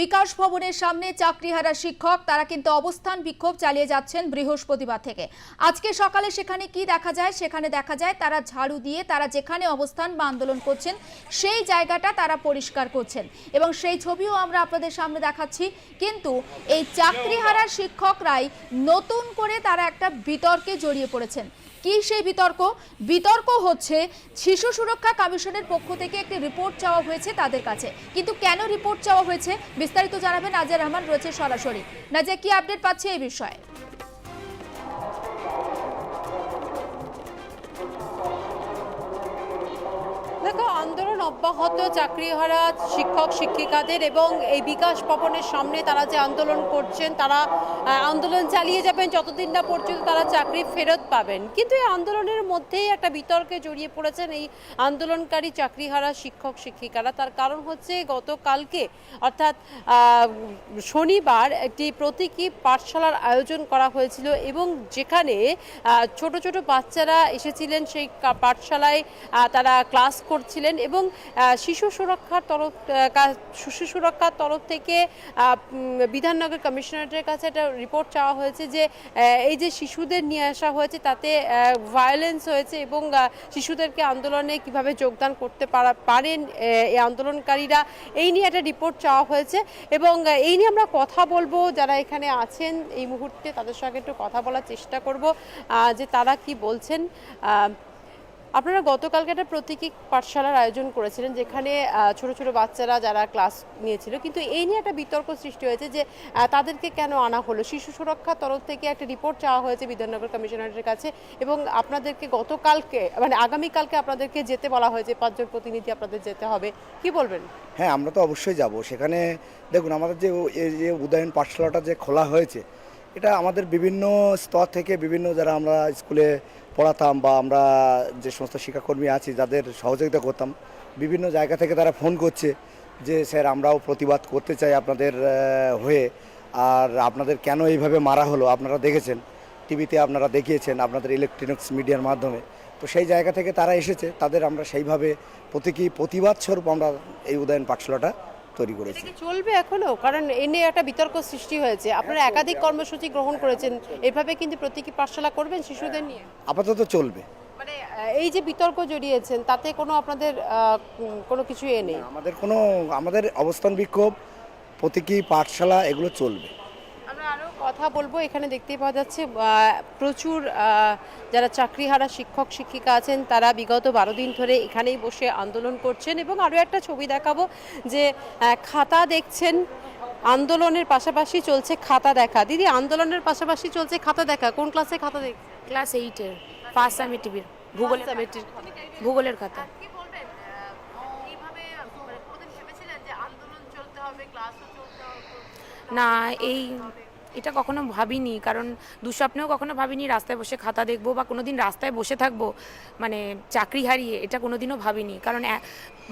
বিকাশ ভবনের সামনে চাকরিহারা শিক্ষক, তারা কিন্তু অবস্থান বিক্ষোভ চালিয়ে যাচ্ছেন বৃহস্পতিবার থেকে। আজকে সকালে সেখানে কি দেখা যায়? সেখানে দেখা যায় তারা ঝাড়ু দিয়ে তারা যেখানে অবস্থান বা আন্দোলন করছেন, সেই জায়গাটা তারা পরিষ্কার করছেন। এবং সেই ছবিও আমরা আপনাদের সামনে দেখাচ্ছি। কিন্তু এই চাকরিহারা শিক্ষকরাই নতুন করে তারা একটা বিতর্কে জড়িয়ে পড়েছেন। কি সেই বিতর্ক? বিতর্ক হচ্ছে শিশু সুরক্ষা কমিশনের পক্ষ থেকে একটি রিপোর্ট চাওয়া হয়েছে তাদের কাছে। কিন্তু কেন রিপোর্ট চাওয়া হয়েছে? বিস্তারিত জানাবেন নাজিয়া রহমান, রয়েছে সরাসরি। নাজিয়া, কি আপডেট পাচ্ছে এই বিষয়ে? দেখো আন্দোলন অব্যাহত, চাকরিহারা, শিক্ষক, শিক্ষিকাদের এবং এই বিকাশ ভবনের সামনে তারা যে আন্দোলন করছেন, তারা আন্দোলন চালিয়ে যাবেন, যতদিন না পর্যন্ত তারা চাকরি ফেরত পাবেন। কিন্তু এই আন্দোলনের মধ্যেই একটা বিতর্কে জড়িয়ে পড়েছেন এই আন্দোলনকারী চাকরিহারা, শিক্ষক, শিক্ষিকারা। তার কারণ হচ্ছে গতকালকে, অর্থাৎ শনিবার একটি প্রতীকী পাঠশালার আয়োজন করা হয়েছিল এবং যেখানে ছোট ছোট বাচ্চারা এসেছিলেন সেই পাঠশালায় তারা ক্লাস করছিলেন এবং শিশু সুরক্ষার তরফ শিশু সুরক্ষার তরফ থেকে বিধাননগর কমিশনারেটের কাছে একটা রিপোর্ট চাওয়া হয়েছে যে এই যে শিশুদের নিয়ে আসা হয়েছে তাতে ভায়োলেন্স হয়েছে এবং শিশুদেরকে আন্দোলনে কীভাবে যোগদান করতে পারা- পারেন এই আন্দোলনকারীরা, এই নিয়ে একটা রিপোর্ট চাওয়া হয়েছে এবং এই নিয়ে আমরা কথা বলব। যারা এখানে আছেন, এই মুহূর্তে তাদের সঙ্গে একটু কথা বলার চেষ্টা করব যে তারা কি বলছেন আপনারা গতকালকে একটা প্রতীকী পাঠশালার আয়োজন করেছিলেন, যেখানে ছোট ছোট বাচ্চারা যারা ক্লাস নিয়েছিল, কিন্তু এই নিয়ে একটা বিতর্ক সৃষ্টি হয়েছে যে তাদেরকে কেন আনা হলো? শিশু সুরক্ষার তরফ থেকে একটা রিপোর্ট চাওয়া হয়েছে বিধাননগর কমিশনারের কাছে, এবং আপনাদেরকে গতকালকে মানে আগামীকালকে আপনাদেরকে যেতে বলা হয়েছে, পাঁচজন প্রতিনিধি আপনাদের যেতে হবে। কি বলবেন? হ্যাঁ আমরা তো অবশ্যই যাব। সেখানে, দেখুন, আমাদের যে যে উদয়ন পাঠশালাটা যে খোলা হয়েছে, এটা আমাদের বিভিন্ন স্তর থেকে বিভিন্ন যারা আমরা স্কুলে পড়াতাম বা আমরা যে সমস্ত শিক্ষাকর্মী আছি, যাদের সহযোগিতা করতাম, বিভিন্ন জায়গা থেকে তারা ফোন করছে যে, স্যার, আমরাও প্রতিবাদ করতে চাই আপনাদের হয়ে। আর আপনাদের কেন এইভাবে মারা হলো? আপনারা দেখেছেন, টিভিতে আপনারা দেখিয়েছেন আপনাদের ইলেকট্রনিক্স মিডিয়ার মাধ্যমে। তো সেই জায়গা থেকে তারা এসেছে। তাদের আমরা সেইভাবে প্রতীকী প্রতিবাদ স্বরূপ আমরা এই উদয়ন পাঠশালাটা তৈরি করেছে। চলবে এখনও? কারণ এ নিয়ে একটা বিতর্ক সৃষ্টি হয়েছে। আপনারা একাধিক কর্মসূচি গ্রহণ করেছেন। এভাবে কিন্তু প্রতীকী পাঠশালা করবেন শিশুদের নিয়ে? আপাতত চলবে। মানে এই যে বিতর্ক জড়িয়েছেন তাতে কোনো আপনাদের কোনো কিছু এ নেই? আমাদের কোনো আমাদের অবস্থান বিক্ষোভ প্রতীকী পাঠশালা এগুলো চলবে। কথা বলব। এখানে দেখতেই পাওয়া যাচ্ছে প্রচুর যারা চাকরিহারা শিক্ষক শিক্ষিকা আছেন তারা বিগত বারো দিন ধরে এখানেই বসে আন্দোলন করছেন এবং আরও একটা ছবি দেখাবো যে খাতা দেখছেন আন্দোলনের পাশাপাশি চলছে খাতা দেখা। দিদি আন্দোলনের পাশাপাশি চলছে খাতা দেখা। কোন ক্লাসে খাতা দেখ ক্লাস এইটের ফার্স্ট সামিটিভির ভূগোলের ভূগোলের খাতা। কি বলবেন এইভাবে কোনোদিন ভেবেছিলেন যে আন্দোলন চলতে হবে ক্লাসও চলতে হবে না এই এটা কখনো ভাবিনি, কারণ দুঃস্বপ্নেও কখনো ভাবিনি রাস্তায় বসে খাতা দেখব বা কোনোদিন রাস্তায় বসে থাকব মানে চাকরি হারিয়ে এটা কোনোদিনও ভাবিনি। কারণ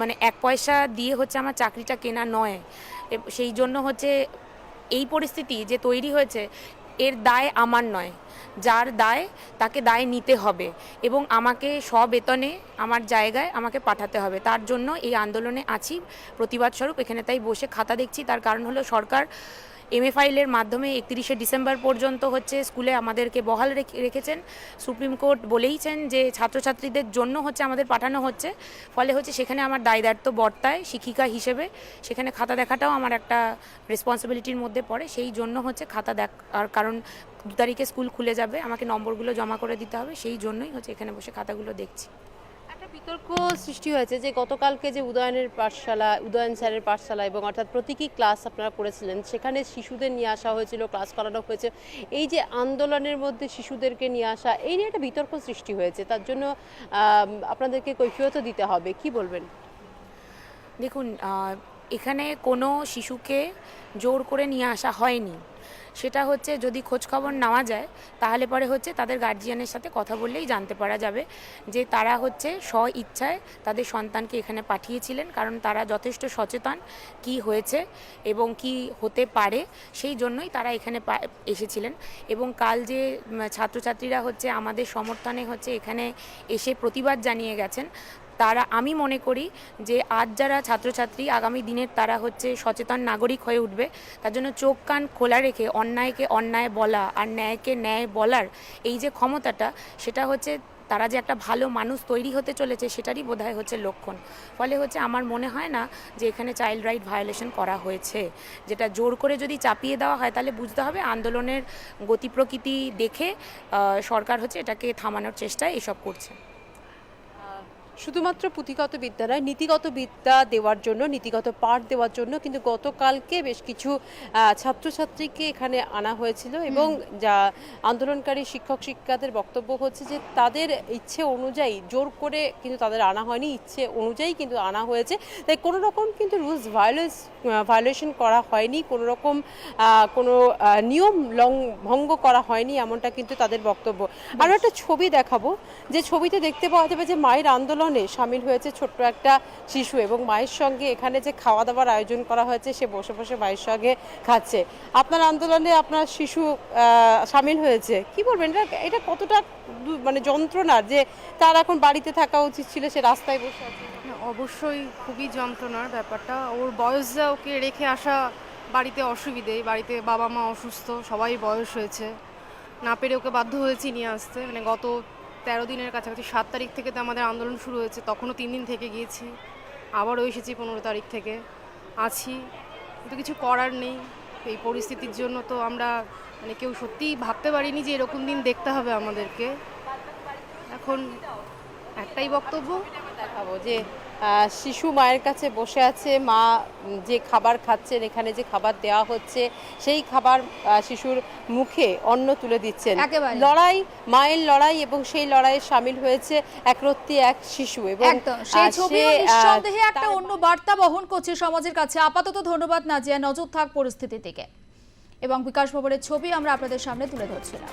মানে এক পয়সা দিয়ে হচ্ছে আমার চাকরিটা কেনা নয়। সেই জন্য হচ্ছে এই পরিস্থিতি যে তৈরি হয়েছে, এর দায় আমার নয়। যার দায়, তাকে দায় নিতে হবে এবং আমাকে সবেতনে আমার জায়গায় আমাকে পাঠাতে হবে। তার জন্য এই আন্দোলনে আছি। প্রতিবাদ স্বরূপ এখানে তাই বসে খাতা দেখছি। তার কারণ হলো সরকার এমএ ফাইলের মাধ্যমে একত্রিশে ডিসেম্বর পর্যন্ত হচ্ছে স্কুলে আমাদেরকে বহাল রেখে- রেখেছেন। সুপ্রিম কোর্ট বলেইছেন যে ছাত্রছাত্রীদের জন্য হচ্ছে আমাদের পাঠানো হচ্ছে। ফলে হচ্ছে সেখানে আমার দায় দায়িত্ব বর্তায় শিক্ষিকা হিসেবে। সেখানে খাতা দেখাটাও আমার একটা রেসপন্সিবিলিটির মধ্যে পড়ে। সেই জন্য হচ্ছে খাতা দেখ আর কারণ দু তারিখে স্কুল খুলে যাবে। আমাকে নম্বরগুলো জমা করে দিতে হবে। সেই জন্যই হচ্ছে এখানে বসে খাতাগুলো দেখছি। বিতর্ক সৃষ্টি হয়েছে যে গতকালকে যে উদয়নের পাঠশালা, উদয়ন স্যারের পাঠশালা এবং অর্থাৎ প্রতীকী ক্লাস আপনারা করেছিলেন, সেখানে শিশুদের নিয়ে আসা হয়েছিল, ক্লাস করানো হয়েছে। এই যে আন্দোলনের মধ্যে শিশুদেরকে নিয়ে আসা, এই নিয়ে একটা বিতর্ক সৃষ্টি হয়েছে। তার জন্য আপনাদেরকে কৈফিয়তও দিতে হবে। কি বলবেন? দেখুন এখানে কোনো শিশুকে জোর করে নিয়ে আসা হয়নি। সেটা হচ্ছে যদি খোঁজ খবর নেওয়া যায়, তাহলে পরে হচ্ছে তাদের গার্জিয়ানের সাথে কথা বললেই জানতে পারা যাবে যে তারা হচ্ছে স্ব ইচ্ছায় তাদের সন্তানকে এখানে পাঠিয়েছিলেন, কারণ তারা যথেষ্ট সচেতন কি হয়েছে এবং কি হতে পারে, সেই জন্যই তারা এখানে এসেছিলেন। এবং কাল যে ছাত্রছাত্রীরা হচ্ছে আমাদের সমর্থনে হচ্ছে এখানে এসে প্রতিবাদ জানিয়ে গেছেন তারা, আমি মনে করি যে আজ যারা ছাত্রছাত্রী, আগামী দিনের তারা হচ্ছে সচেতন নাগরিক হয়ে উঠবে। তার জন্য চোখ, কান খোলা রেখে অন্যায়কে অন্যায় বলা আর ন্যায়কে ন্যায় বলার এই যে ক্ষমতাটা, সেটা হচ্ছে তারা যে একটা ভালো মানুষ তৈরি হতে চলেছে, সেটারই বোধহয় হচ্ছে লক্ষণ। ফলে হচ্ছে আমার মনে হয় না যে এখানে চাইল্ড রাইট ভায়োলেশন করা হয়েছে। যেটা জোর করে যদি চাপিয়ে দেওয়া হয়, তাহলে বুঝতে হবে আন্দোলনের গতি প্রকৃতি দেখে সরকার হচ্ছে এটাকে থামানোর চেষ্টায় এসব করছে। শুধুমাত্র পুঁথিগত বিদ্যা নয় নীতিগত বিদ্যা দেওয়ার জন্য নীতিগত পাঠ দেওয়ার জন্য কিন্তু গতকালকে বেশ কিছু ছাত্রছাত্রীকে এখানে আনা হয়েছিল এবং যা আন্দোলনকারী শিক্ষক শিক্ষিকাদের বক্তব্য হচ্ছে যে তাদের ইচ্ছে অনুযায়ী জোর করে কিন্তু তাদের আনা হয়নি ইচ্ছে অনুযায়ী কিন্তু আনা হয়েছে। তাই কোনো রকম কিন্তু রুলস ভায়োলেন্স ভায়োলেশন করা হয়নি কোনো রকম কোনো নিয়ম লং ভঙ্গ করা হয়নি এমনটা কিন্তু তাদের বক্তব্য। আরও একটা ছবি দেখাবো যে ছবিতে দেখতে পাওয়া যাবে যে মায়ের আন্দোলনে সামিল হয়েছে ছোট্ট একটা শিশু এবং মায়ের সঙ্গে এখানে যে খাওয়া দাওয়ার আয়োজন করা হয়েছে, সে বসে বসে মায়ের সঙ্গে খাচ্ছে। আপনার আন্দোলনে আপনার শিশু সামিল হয়েছে। কি বলবেন? এটা এটা কতটা মানে যন্ত্রণার যে তার এখন বাড়িতে থাকা উচিত ছিল, সে রাস্তায় বসে আছে? অবশ্যই খুবই যন্ত্রণার ব্যাপারটা। ওর বয়স যা ওকে রেখে আসা বাড়িতে অসুবিধে। বাড়িতে বাবা মা অসুস্থ, সবাই বয়স হয়েছে। না পেরে ওকে বাধ্য হয়েছি নিয়ে আসতে। মানে গত তেরো দিনের কাছাকাছি, সাত তারিখ থেকে তো আমাদের আন্দোলন শুরু হয়েছে, তখনও তিন দিন থেকে গিয়েছি, আবারও এসেছি পনেরো তারিখ থেকে, আছি, কিন্তু কিছু করার নেই, এই পরিস্থিতির জন্য তো আমরা মানে কেউ সত্যিই ভাবতে পারিনি যে এরকম দিন দেখতে হবে আমাদেরকে। এখন একটাই বক্তব্য, দেখাবো যে শিশু মায়ের কাছে বসে আছে মা যে খাবার খাচ্ছেন এখানে যে খাবার দেওয়া হচ্ছে সেই খাবার শিশুর মুখে অন্ন তুলে দিচ্ছেন। লড়াই মায়ের লড়াই এবং সেই লড়াইয়ে সামিল হয়েছে একরত্তি এক শিশু এবং সেই ছবিও নিঃসন্দেহে একটা অন্য বার্তা বহন করছে সমাজের কাছে। আপাতত ধন্যবাদ নাজিয়া। নজর থাক পরিস্থিতি থেকে। এবং বিকাশ ভবনের ছবি আমরা আপনাদের সামনে তুলে ধরছিলাম।